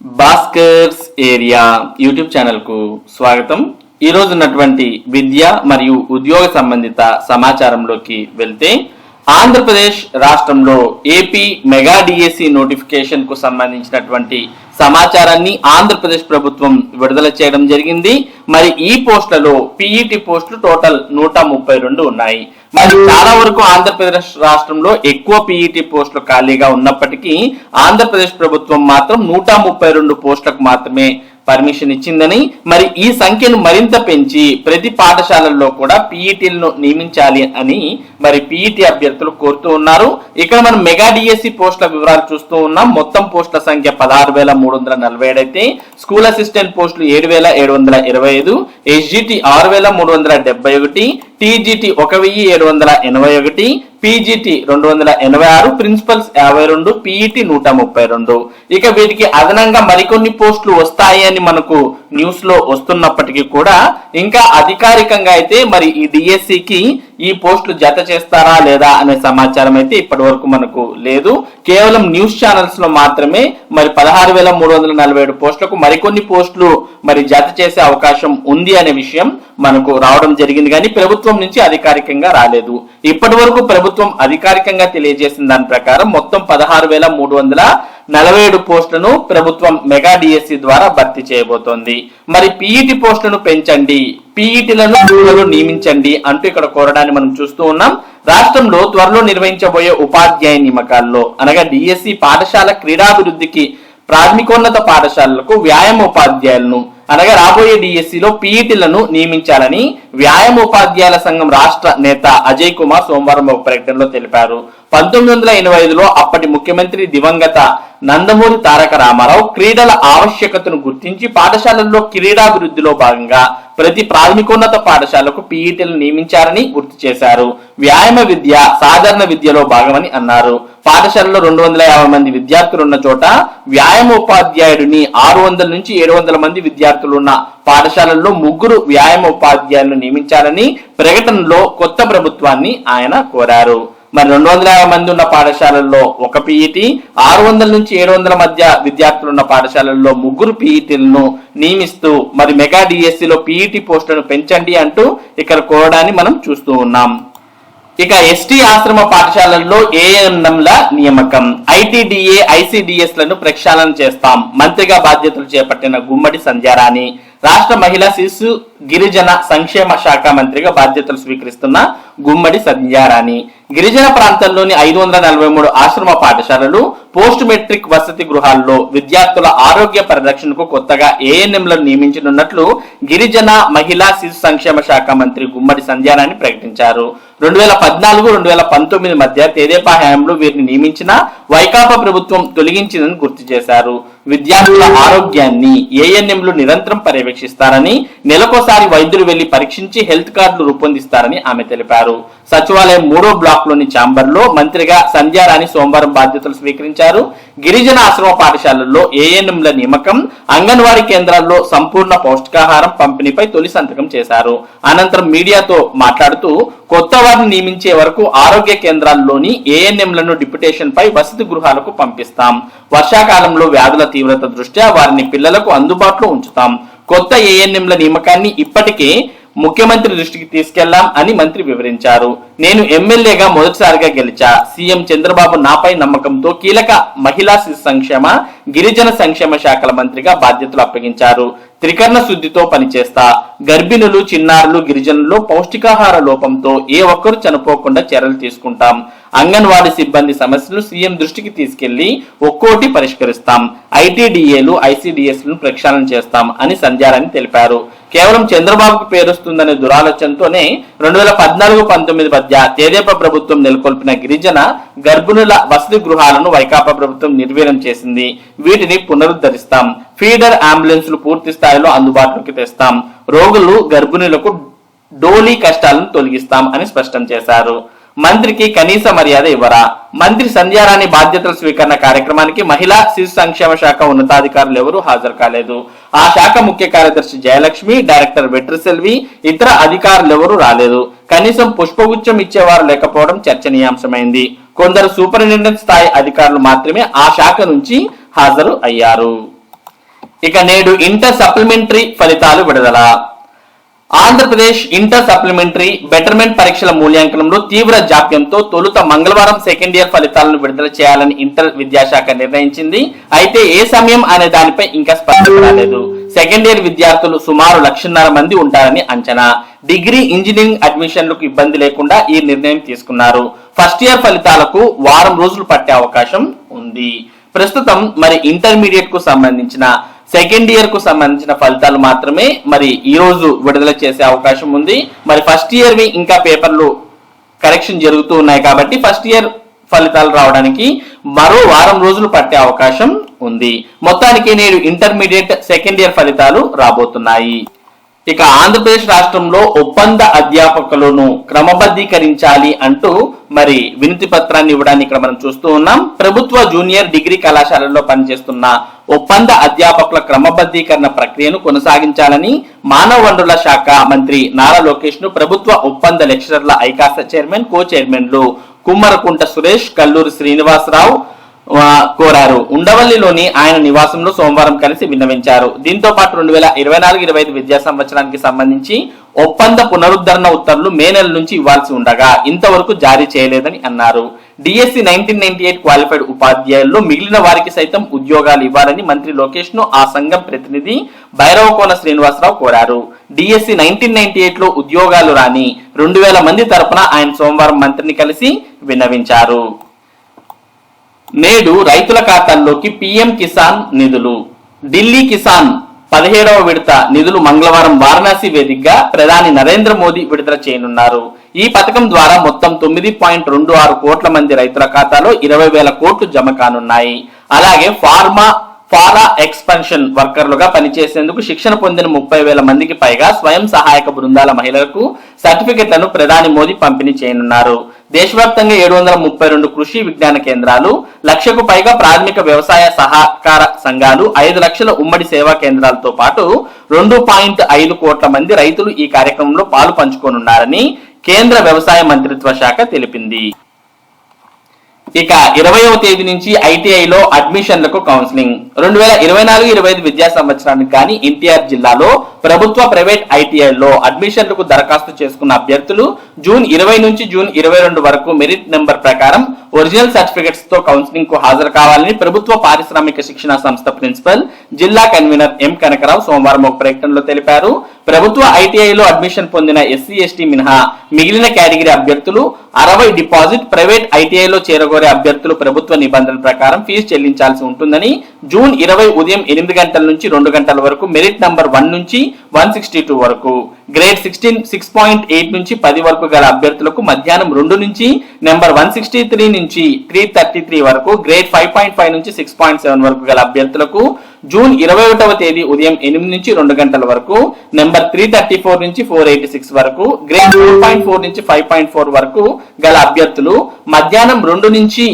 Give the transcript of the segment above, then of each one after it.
Bhaskar's area YouTube ఛానల్కు స్వాగతం. ఈ ఉన్నటువంటి విద్య మరియు ఉద్యోగ సంబంధిత సమాచారంలోకి వెళ్తే ఆంధ్రప్రదేశ్ రాష్ట్రంలో ఏపీ మెగా డిఎస్సి నోటిఫికేషన్కు సంబంధించినటువంటి సమాచారాన్ని ఆంధ్రప్రదేశ్ ప్రభుత్వం విడుదల చేయడం జరిగింది. మరి ఈ పోస్టులలో పిఈటి పోస్టులు టోటల్ నూట ముప్పై రెండు ఉన్నాయి. మరి చాలా వరకు ఆంధ్రప్రదేశ్ రాష్ట్రంలో ఎక్కువ పీఈటీ పోస్టులు ఖాళీగా ఉన్నప్పటికీ ఆంధ్రప్రదేశ్ ప్రభుత్వం మాత్రం నూట ముప్పై రెండు పోస్టులకు మాత్రమే పర్మిషన్ ఇచ్చిందని మరి ఈ సంఖ్యను మరింత పెంచి ప్రతి పాఠశాలల్లో కూడా పీఈటీలను నియమించాలి అని మరి పీఈటీ అభ్యర్థులు కోరుతూ ఉన్నారు. ఇక్కడ మనం మెగా డిఎస్సి పోస్టుల వివరాలు చూస్తూ ఉన్నాం. మొత్తం పోస్టుల సంఖ్య పదహారు వేల మూడు వందల నలభై ఏడు అయితే స్కూల్ అసిస్టెంట్ పోస్టులు ఏడు వేల ఏడు వందల ఇరవై ఐదు ఎస్జిటి ఆరు వేల మూడు వందల డెబ్బై ఒకటి టీజీటీ ఒక వెయ్యి ఏడు వందల ఎనభై ఒకటి పీజీటీ రెండు వందల ఎనభై ఆరు ప్రిన్సిపల్స్ యాభై రెండు పీఈటీ నూట ముప్పై రెండు. ఇక వీటికి అదనంగా మరికొన్ని పోస్టులు వస్తాయి అని మనకు న్యూస్లో వస్తున్నప్పటికీ కూడా ఇంకా అధికారికంగా అయితే మరి ఈ డిఎస్సికి ఈ పోస్టులు జత చేస్తారా లేదా అనే సమాచారం అయితే ఇప్పటి వరకు మనకు లేదు. కేవలం న్యూస్ ఛానల్స్లో మాత్రమే మరి పదహారు వేల మూడు వందల నలభై ఏడు పోస్టులకు మరికొన్ని పోస్టులు మరి జత చేసే అవకాశం ఉంది అనే విషయం మనకు రావడం జరిగింది. కానీ ప్రభుత్వం నుంచి అధికారికంగా రాలేదు. ఇప్పటి వరకు ప్రభుత్వం అధికారికంగా తెలియజేసిన దాని ప్రకారం మొత్తం పదహారు వేల మూడు వందల నలభై ఏడు పోస్టులను ప్రభుత్వం మెగా డిఎస్సి ద్వారా భర్తీ చేయబోతోంది. మరి పీఈటి పోస్టులను పెంచండి. పీఈటీలను స్కూళ్ళలో నియమించండి అంటూ ఇక్కడ కోరడాన్ని మనం చూస్తూ ఉన్నాం. రాష్ట్రంలో త్వరలో నిర్వహించబోయే ఉపాధ్యాయ నియమకాల్లో అనగా డిఎస్సి పాఠశాల క్రీడాభివృద్ధికి ప్రాథమికోన్నత పాఠశాలలకు వ్యాయామ ఉపాధ్యాయులను అనగా రాబోయే డిఎస్సిలో పీఈటీలను నియమించాలని వ్యాయామ ఉపాధ్యాయుల సంఘం రాష్ట్ర నేత అజయ్ కుమార్ సోమవారం ఒక ప్రకటనలో తెలిపారు. పంతొమ్మిది వందల ఎనభై ఐదులో అప్పటి ముఖ్యమంత్రి దివంగత నందమూరి తారక రామారావు క్రీడల ఆవశ్యకతను గుర్తించి పాఠశాలల్లో క్రీడాభివృద్ధిలో భాగంగా ప్రతి ప్రాథమికోన్నత పాఠశాలకు పీఈటీలు నియమించారని గుర్తు చేశారు. వ్యాయామ విద్య సాధారణ విద్యలో భాగమని అన్నారు. పాఠశాలలో రెండు వందల యాభై మంది విద్యార్థులు ఉన్న చోట వ్యాయామ ఉపాధ్యాయుడిని ఆరు వందల నుంచి ఏడు వందల మంది విద్యార్థులు ఉన్న పాఠశాలల్లో ముగ్గురు వ్యాయామ ఉపాధ్యాయులను నియమించాలని ప్రకటనలో కొత్త ప్రభుత్వాన్ని ఆయన కోరారు. మరి రెండు వందల యాభై మంది ఉన్న పాఠశాలల్లో ఒక పీఈటీ ఆరు వందల నుంచి ఏడు వందల మధ్య విద్యార్థులు ఉన్న పాఠశాలల్లో ముగ్గురు పీఈటీలను నియమిస్తూ మరి మెగా డిఎస్సిలో పీఈటీ పోస్టులను పెంచండి అంటూ ఇక్కడ కోరడాన్ని మనం చూస్తూ ఉన్నాం. ఇక ఎస్టీ ఆశ్రమ పాఠశాలల్లో ఏఎన్ఎంల నియామకం. ఐటీడీఏ ఐసిడిఎస్లను ప్రక్షాళన చేస్తాం. మంత్రిగా బాధ్యతలు చేపట్టిన గుమ్మడి సంధ్యారాణి. రాష్ట్ర మహిళా శిశు గిరిజన సంక్షేమ శాఖ మంత్రిగా బాధ్యతలు స్వీకరిస్తున్న గుమ్మడి సంధ్యారాణి. గిరిజన ప్రాంతంలోని ఐదు వందల నలభై మూడు ఆశ్రమ పాఠశాలలు పోస్ట్ మెట్రిక్ వసతి గృహాల్లో విద్యార్థుల ఆరోగ్య పరిరక్షణకు కొత్తగా ఏఎన్ఎంలను నియమించనున్నట్లు గిరిజన మహిళా శిశు సంక్షేమ శాఖ మంత్రి గుమ్మడి సంధ్యారాణి ప్రకటించారు. రెండు వేల పద్నాలుగు రెండు వేల పంతొమ్మిది మధ్య తెదేపా హయాంలో వీరిని నియమించిన వైకాపా ప్రభుత్వం తొలగించిందని గుర్తు చేశారు. విద్యార్థుల ఆరోగ్యాన్ని ఏఎన్ఎంలు నిరంతరం పర్యవేక్షిస్తారని నెలకోసారి వైద్యులు వెళ్ళి పరీక్షించి హెల్త్ కార్డులు రూపొందిస్తారని ఆమె తెలిపారు. సచివాలయం మూడో బ్లాక్లోని ఛాంబర్లో మంత్రిగా సంధ్యారాణి సోమవారం బాధ్యతలు స్వీకరించారు. గిరిజన ఆశ్రమ పాఠశాలల్లో ఏఎన్ఎంల నియమకం అంగన్వాడీ కేంద్రాల్లో సంపూర్ణ పౌష్టికాహారం పంపిణీపై తొలి సంతకం చేశారు. అనంతరం మీడియాతో మాట్లాడుతూ కొత్త వారిని నియమించే వరకు ఆరోగ్య కేంద్రాల్లోని ఏఎన్ఎంలను డిప్యుటేషన్ పై వసతి గృహాలకు పంపిస్తాం. వర్షాకాలంలో వ్యాధుల తీవ్రత దృష్ట్యా వారిని పిల్లలకు అందుబాటులో ఉంచుతాం. కొత్త ఏఎన్ఎంల నియమకాన్ని ఇప్పటికే ముఖ్యమంత్రి దృష్టికి తీసుకెళ్ళాం అని మంత్రి వివరించారు. నేను ఎమ్మెల్యేగా మొదటిసారిగా గెలిచా. సీఎం చంద్రబాబు నాపై నమ్మకంతో కీలక మహిళా శిశు సంక్షేమ గిరిజన సంక్షేమ శాఖల మంత్రిగా బాధ్యతలు అప్పగించారు. త్రికరణ శుద్ధితో పనిచేస్తా. గర్భిణులు చిన్నారులు గిరిజనులు పౌష్టికాహార లోపంతో ఏ ఒక్కరూ చనిపోకుండా చర్యలు తీసుకుంటాం. అంగన్వాడీ సిబ్బంది సమస్యలు సీఎం దృష్టికి తీసుకెళ్ళి ఒక్కోటి పరిష్కరిస్తాం. ఐటీడీఏలు ఐసీడీఎస్లను ప్రక్షాళన చేస్తాం అని సంధ్యారాణి తెలిపారు. కేవలం చంద్రబాబుకు పేరుస్తుందనే దురాలోచనతోనే రెండు వేల పద్నాలుగు పంతొమ్మిది మధ్య తెదేపా ప్రభుత్వం నెలకొల్పిన గిరిజన గర్భిణుల వసతి గృహాలను వైకాపా ప్రభుత్వం నిర్వీర్యం చేసింది. వీటిని పునరుద్ధరిస్తాం. ఫీడర్ అంబులెన్సులు పూర్తి స్థాయిలో అందుబాటులోకి తెస్తాం. రోగులు గర్భిణులకు డోలీ కష్టాలను తొలగిస్తాం అని స్పష్టం చేశారు. మంత్రికి కనీస మర్యాద ఇవ్వరా? మంత్రి సంధ్యారాణి బాధ్యతల స్వీకరణ కార్యక్రమానికి మహిళా శిశు సంక్షేమ శాఖ ఉన్నతాధికారులు ఎవరూ హాజరు కాలేదు. ఆ శాఖ ముఖ్య కార్యదర్శి జయలక్ష్మి డైరెక్టర్ వెట్రిసెల్వి ఇతర అధికారులు ఎవరూ రాలేదు. కనీసం పుష్పగుచ్చం ఇచ్చేవారు లేకపోవడం చర్చనీయాంశమైంది. కొందరు సూపరింటెండెంట్ స్థాయి అధికారులు మాత్రమే ఆ శాఖ నుంచి హాజరు అయ్యారు. ఇక నేడు ఇంటర్ సప్లిమెంటరీ ఫలితాలు విడుదల. ఆంధ్రప్రదేశ్ ఇంటర్ సప్లిమెంటరీ బెటర్మెంట్ పరీక్షల మూల్యాంకనంలో తీవ్ర జాప్యంతో తొలుత మంగళవారం సెకండ్ ఇయర్ ఫలితాలను విడుదల చేయాలని ఇంటర్ విద్యాశాఖ నిర్ణయించింది. అయితే ఏ సమయం అనే దానిపై ఇంకా స్పష్టత రాలేదు. సెకండ్ ఇయర్ విద్యార్థులు సుమారు లక్షన్నర మంది ఉంటారని అంచనా. డిగ్రీ ఇంజనీరింగ్ అడ్మిషన్లకు ఇబ్బంది లేకుండా ఈ నిర్ణయం తీసుకున్నారు. ఫస్ట్ ఇయర్ ఫలితాలకు వారం రోజులు పట్టే అవకాశం ఉంది. ప్రస్తుతం మరి ఇంటర్మీడియట్కు సంబంధించిన సెకండ్ ఇయర్కు సంబంధించిన ఫలితాలు మాత్రమే మరి ఈ రోజు విడుదల చేసే అవకాశం ఉంది. మరి ఫస్ట్ ఇయర్ వి ఇంకా పేపర్లు కరెక్షన్ జరుగుతూ ఉన్నాయి కాబట్టి ఫస్ట్ ఇయర్ ఫలితాలు రావడానికి మరో వారం రోజులు పట్టే అవకాశం ఉంది. మొత్తానికి నేడు ఇంటర్మీడియట్ సెకండ్ ఇయర్ ఫలితాలు రాబోతున్నాయి. ఇక ఆంధ్రప్రదేశ్ రాష్ట్రంలో ఒప్పంద అధ్యాపకులను క్రమబద్ధీకరించాలి అంటూ మరి వినతి పత్రాన్ని ఇవ్వడాన్ని ఇక్కడ మనం చూస్తూ ఉన్నాం. ప్రభుత్వ జూనియర్ డిగ్రీ కళాశాలల్లో పనిచేస్తున్న ఒప్పంద అధ్యాపకుల క్రమబద్ధీకరణ ప్రక్రియను కొనసాగించాలని మానవ వనరుల శాఖ మంత్రి నారా లోకేష్ను ప్రభుత్వ ఒప్పంద లెక్చరర్ల ఐకాస చైర్మన్ కో చైర్మన్లు కుమ్మరకుంట సురేష్ కల్లూరి శ్రీనివాసరావు కోరారు. ఉండవల్లిలోని ఆయన నివాసంలో సోమవారం కలిసి విన్నవించారు. దీంతో పాటు రెండు వేల ఇరవై నాలుగు ఇరవై ఐదు విద్యా సంవత్సరానికి సంబంధించి ఒప్పంద పునరుద్ధరణ ఉత్తర్వులు మే నెల నుంచి ఇవ్వాల్సి ఉండగా ఇంతవరకు జారీ చేయలేదని అన్నారు. DSC nineteen ninety eight qualified ఉపాధ్యాయుల్లో మిగిలిన వారికి సైతం ఉద్యోగాలు ఇవ్వాలని మంత్రి లోకేష్ను ఆ సంఘం ప్రతినిధి భైరవకోన శ్రీనివాసరావు కోరారు. డిఎస్సి నైన్టీన్ నైన్టీ ఎయిట్లో ఉద్యోగాలు రాని రెండు వేల మంది తరపున ఆయన సోమవారం మంత్రిని కలిసి విన్నవించారు. నేడు రైతుల ఖాతాల్లోకి పీఎం కిసాన్ నిధులు. ఢిల్లీ కిసాన్ పదిహేడవ విడత నిధులు మంగళవారం వారణాసి వేదికగా ప్రధాని నరేంద్ర మోదీ విడుదల చేయనున్నారు. ఈ పథకం ద్వారా మొత్తం తొమ్మిది పాయింట్ రెండు ఆరు కోట్ల మంది రైతుల ఖాతాలో ఇరవై వేల కోట్లు జమ కానున్నాయి. అలాగే ఫార్మా ఫారా ఎక్స్పెన్షన్ వర్కర్లుగా పనిచేసేందుకు శిక్షణ పొందిన ముప్పై వేల మందికి పైగా స్వయం సహాయక బృందాల మహిళలకు సర్టిఫికెట్లను ప్రధాని మోదీ పంపిణీ చేయనున్నారు. దేశవ్యాప్తంగా ఏడు వందల ముప్పై రెండు కృషి విజ్ఞాన కేంద్రాలు లక్షకు పైగా ప్రాథమిక వ్యవసాయ సహకార సంఘాలు ఐదు లక్షల ఉమ్మడి సేవా కేంద్రాలతో పాటు రెండు పాయింట్ ఐదు కోట్ల మంది రైతులు ఈ కార్యక్రమంలో పాలు పంచుకోనున్నారని కేంద్ర వ్యవసాయ మంత్రిత్వ శాఖ తెలిపింది. ఇక ఇరవయవ తేదీ నుంచి ఐటీఐలో అడ్మిషన్లకు కౌన్సిలింగ్. రెండు వేల ఇరవై నాలుగు ఇరవై ఐదు విద్యా సంవత్సరానికి కానీ ఎన్టీఆర్ జిల్లాలో ప్రభుత్వ ప్రైవేట్ ఐటీఐలో అడ్మిషన్లకు దరఖాస్తు చేసుకున్న అభ్యర్థులు జూన్ ఇరవై నుంచి జూన్ ఇరవై రెండు వరకు మెరిట్ నెంబర్ ప్రకారం ఒరిజినల్ సర్టిఫికెట్స్తో కౌన్సిలింగ్కు హాజరు కావాలని ప్రభుత్వ పారిశ్రామిక శిక్షణ సంస్థ ప్రిన్సిపల్ జిల్లా కన్వీనర్ ఎం కనకరావు సోమవారం ఒక ప్రకటనలో తెలిపారు. ప్రభుత్వ ఐటీఐలో అడ్మిషన్ పొందిన ఎస్సీ ఎస్టీ మినహా మిగిలిన కేటగిరీ అభ్యర్థులు అరవై డిపాజిట్ ప్రైవేట్ ఐటీఐలో చేరగోరే అభ్యర్థులు ప్రభుత్వ నిబంధనల ప్రకారం ఫీజు చెల్లించాల్సి ఉంటుందని జూన్ ఇరవై ఉదయం ఎనిమిది గంటల నుంచి రెండు గంటల వరకు మెరిట్ నంబర్ వన్ నుంచి వన్ సిక్స్టీ టూ వరకు. Grade sixteen six point eight నుంచి పది వరకు గల అభ్యర్థులకు మధ్యాహ్నం రెండు నుంచి నెంబర్ వన్ సిక్స్టీ త్రీ నుంచి త్రీ థర్టీ త్రీ వరకు గ్రేడ్ ఫైవ్ పాయింట్ ఫైవ్ నుంచి సిక్స్ పాయింట్ సెవెన్ వరకు గల అభ్యర్థులకు జూన్ ఇరవై ఒకటవ తేదీ ఉదయం ఎనిమిది నుంచి రెండు గంటల వరకు నెంబర్ త్రీ థర్టీ ఫోర్ నుంచి ఫోర్ ఎయిటీ సిక్స్ వరకు గ్రేడ్ ఫోర్ పాయింట్ ఫోర్ నుంచి ఫైవ్ పాయింట్ ఫోర్ వరకు గల అభ్యర్థులు మధ్యాహ్నం రెండు నుంచి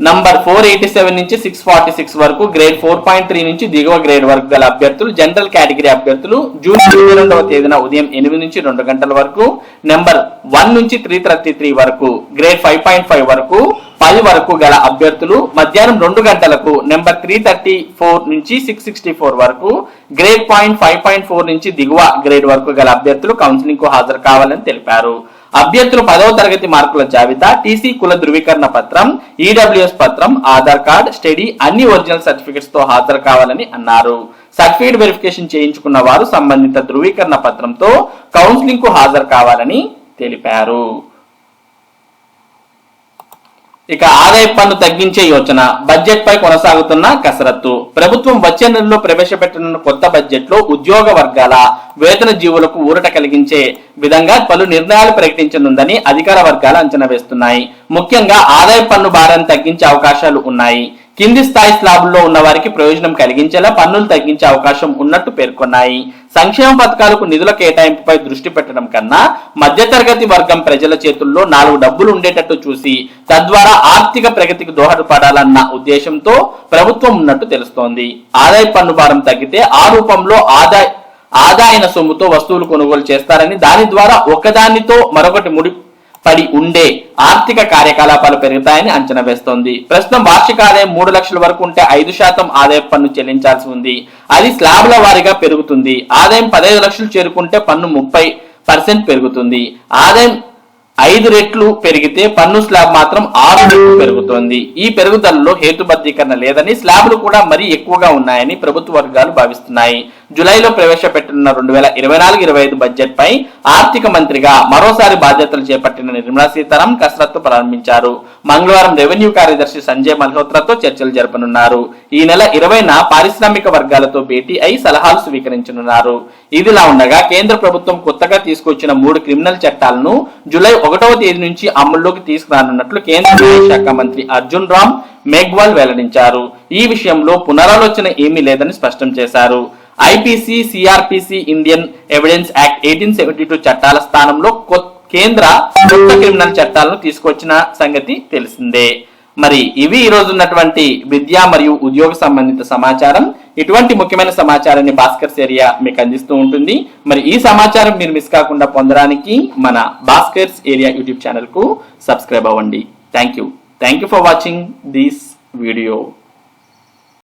నంబర్ ఫోర్ ఎయిటీ సెవెన్ నుంచి సిక్స్ ఫార్టీ సిక్స్ వరకు గ్రేడ్ ఫోర్ పాయింట్ త్రీ నుంచి దిగువ గ్రేడ్ వరకు గల అభ్యర్థులు జనరల్ కేటగిరీ అభ్యర్థులు జూన్ ఇరవై రెండవ తేదీన ఉదయం ఎనిమిది నుంచి రెండు గంటల వరకు నెంబర్ వన్ నుంచి త్రీ థర్టీ త్రీ వరకు గ్రేడ్ ఫైవ్ పాయింట్ ఫైవ్ వరకు పది వరకు గల అభ్యర్థులు మధ్యాహ్నం రెండు గంటలకు నెంబర్ త్రీ థర్టీ ఫోర్ నుంచి సిక్స్ సిక్స్టీ ఫోర్ వరకు grade point five point four నుంచి దిగువ గ్రేడ్ వరకు గల అభ్యర్థులు కౌన్సిలింగ్కు హాజరు కావాలని తెలిపారు. అభ్యర్థులు పదవ తరగతి మార్కుల జాబితా టీసీ కుల ధృవీకరణ పత్రం ఈడబ్ల్యూఎస్ పత్రం ఆధార్ కార్డ్ స్టడీ అన్ని ఒరిజినల్ సర్టిఫికెట్స్తో హాజరు కావాలని అన్నారు. సర్టిఫికేట్ వెరిఫికేషన్ చేయించుకున్న వారు సంబంధిత ధృవీకరణ పత్రంతో కౌన్సిలింగ్కు హాజరు కావాలని తెలిపారు. ఇక ఆదాయ పన్ను తగ్గించే యోచన బడ్జెట్ పై కొనసాగుతున్న కసరత్తు. ప్రభుత్వం వచ్చే నెలలో ప్రవేశపెట్టనున్న కొత్త బడ్జెట్లో ఉద్యోగ వర్గాల వేతన జీవులకు ఊరట కలిగించే విధంగా పలు నిర్ణయాలు ప్రకటించనుందని అధికార వర్గాలు అంచనా వేస్తున్నాయి. ముఖ్యంగా ఆదాయ పన్ను భారాన్ని తగ్గించే అవకాశాలు ఉన్నాయి. కింది స్థాయి స్లాబుల్లో ఉన్న వారికి ప్రయోజనం కలిగించేలా పన్నులు తగ్గించే అవకాశం ఉన్నట్టు పేర్కొన్నాయి. సంక్షేమ పథకాలకు నిధుల కేటాయింపుపై దృష్టి పెట్టడం కన్నా మధ్యతరగతి వర్గం ప్రజల చేతుల్లో నాలుగు డబ్బులు ఉండేటట్టు చూసి తద్వారా ఆర్థిక ప్రగతికి దోహదపడాలన్న ఉద్దేశంతో ప్రభుత్వం ఉన్నట్టు తెలుస్తోంది. ఆదాయ పన్ను భారం తగ్గితే ఆ రూపంలో ఆదాయ ఆదాయన సొమ్ముతో వస్తువులు కొనుగోలు చేస్తారని దాని ద్వారా ఒకదానితో మరొకటి ముడి పడి ఉండే ఆర్థిక కార్యకలాపాలు పెరుగుతాయని అంచనా వేస్తోంది. ప్రస్తుతం వార్షిక ఆదాయం మూడు లక్షల వరకు ఉంటే ఐదు శాతం ఆదాయ పన్ను చెల్లించాల్సి ఉంది. అది స్లాబ్ల వారీగా పెరుగుతుంది. ఆదాయం పదహైదు లక్షలు చేరుకుంటే పన్ను ముప్పై పర్సెంట్ పెరుగుతుంది. ఆదాయం ఐదు రెట్లు పెరిగితే పన్ను స్లాబ్ మాత్రం ఆరు రెట్లు పెరుగుతోంది. ఈ పెరుగుదలలో హేతుబద్ధీకరణ లేదని స్లాబ్లు కూడా మరీ ఎక్కువగా ఉన్నాయని ప్రభుత్వ వర్గాలు భావిస్తున్నాయి. జూలైలో ప్రవేశపెట్టనున్న రెండు వేల ఇరవై నాలుగు ఇరవై ఐదు బడ్జెట్ పై ఆర్థిక మంత్రిగా మరోసారి బాధ్యతలు చేపట్టిన నిర్మలా సీతారాం కసరత్తు ప్రారంభించారు. మంగళవారం రెవెన్యూ కార్యదర్శి సంజయ్ మల్హోత్రాతో చర్చలు జరపనున్నారు. ఈ నెల ఇరవైన పారిశ్రామిక వర్గాలతో భేటీ అయి సలహాలు స్వీకరించనున్నారు. ఇదిలా ఉండగా కేంద్ర ప్రభుత్వం కొత్తగా తీసుకొచ్చిన మూడు క్రిమినల్ చట్టాలను జులై ఒకటవ తేదీ నుంచి అమల్లోకి తీసుకురానున్నట్లు కేంద్ర శాఖ మంత్రి అర్జున్ రామ్ మేఘ్వాల్ వెల్లడించారు. ఈ విషయంలో పునరాలోచన ఏమీ లేదని స్పష్టం చేశారు. IPC CrPC Indian evidence act eighteen seventy two చట్టాల స్థానంలో కేంద్ర కొత్త క్రిమినల్ చట్టాలను తీసుకొచ్చిన సంగతి తెలిసిందే. మరి ఇవి ఈ రోజు ఉన్నటువంటి విద్య మరియు ఉద్యోగ సంబంధిత సమాచారం. ఇటువంటి ముఖ్యమైన సమాచారాన్ని భాస్కర్స్ ఏరియా మీకు అందిస్తూ ఉంటుంది. మరి ఈ సమాచారం మీరు మిస్ కాకుండా పొందడానికి మన భాస్కర్స్ ఏరియా యూట్యూబ్ ఛానల్కు సబ్స్క్రైబ్ అవ్వండి. Thank you. Thank you for watching this video.